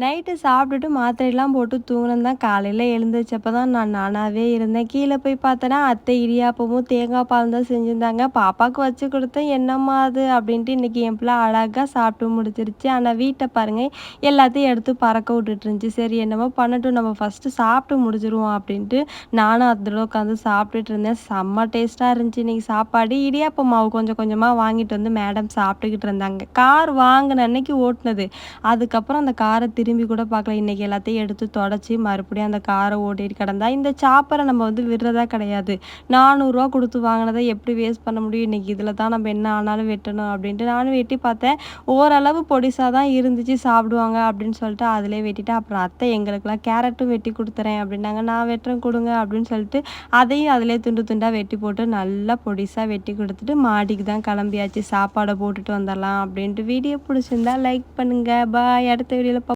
Night சாப்பிட்டுட்டு மாத்திரையெல்லாம் போட்டு தூங்கினேன் தான் காலையில் எழுந்திரிச்சப்போ தான் நான் நானாகவே இருந்தேன். கீழே போய் பார்த்தேன்னா அத்தை இடியாப்பமும் தேங்காய் பால் தான் செஞ்சுருந்தாங்க. பாப்பாவுக்கு வச்சு கொடுத்தேன் என்னம்மா அது அப்படின்ட்டு இன்றைக்கி என் பிள்ளை அழகாக சாப்பிட்டு முடிச்சிருச்சு. ஆனால் வீட்டை பாருங்கள் எல்லாத்தையும் எடுத்து பறக்க விட்டுட்டு இருந்துச்சு. சரி என்னமோ பண்ணட்டும் நம்ம ஃபஸ்ட்டு சாப்பிட்டு முடிச்சிருவோம் அப்படின்ட்டு நானும் அதில் உட்காந்து சாப்பிட்டுட்டு இருந்தேன். செம்ம டேஸ்ட்டாக இருந்துச்சு. இன்றைக்கி சாப்பாடு இடியாப்ப மாவு கொஞ்சம் கொஞ்சமாக வாங்கிட்டு வந்து மேடம் சாப்பிட்டுக்கிட்டு இருந்தாங்க. கார் வாங்கின அன்னைக்கு ஓட்டினது. அதுக்கப்புறம் அந்த காரை திரும்பி கூட பார்க்கல இன்றைக்கி எல்லாத்தையும் எடுத்து தொடச்சி மறுபடியும் அந்த காரை ஓட்டிட்டு கிடந்தா இந்த சாப்பரை நம்ம வந்து விடுறதா கிடையாது. நானூறுரூவா கொடுத்து வாங்கினதை எப்படி வேஸ்ட் பண்ண முடியும்? இன்றைக்கி இதில் தான் நம்ம என்ன ஆனாலும் வெட்டணும் அப்படின்ட்டு நானும் வெட்டி பார்த்தேன். ஓரளவு பொடிசாக தான் இருந்துச்சு சாப்பிடுவாங்க அப்படின்னு சொல்லிட்டு அதிலே வெட்டிட்டு அப்புறம் அத்தை எங்களுக்கெல்லாம் கேரட்டும் வெட்டி கொடுத்துறேன் அப்படின்னாங்க. நான் வெட்டுறேன் கொடுங்க அப்படின்னு சொல்லிட்டு அதையும் அதிலே துண்டு துண்டாக வெட்டி போட்டு நல்லா பொடிசாக வெட்டி கொடுத்துட்டு மாடிக்கு தான் கிளம்பியாச்சு. சாப்பாடை போட்டுட்டு வந்துடலாம் அப்படின்ட்டு வீடியோ பிடிச்சிருந்தா லைக் பண்ணுங்கள் பாய் அடுத்த வீடியோவில்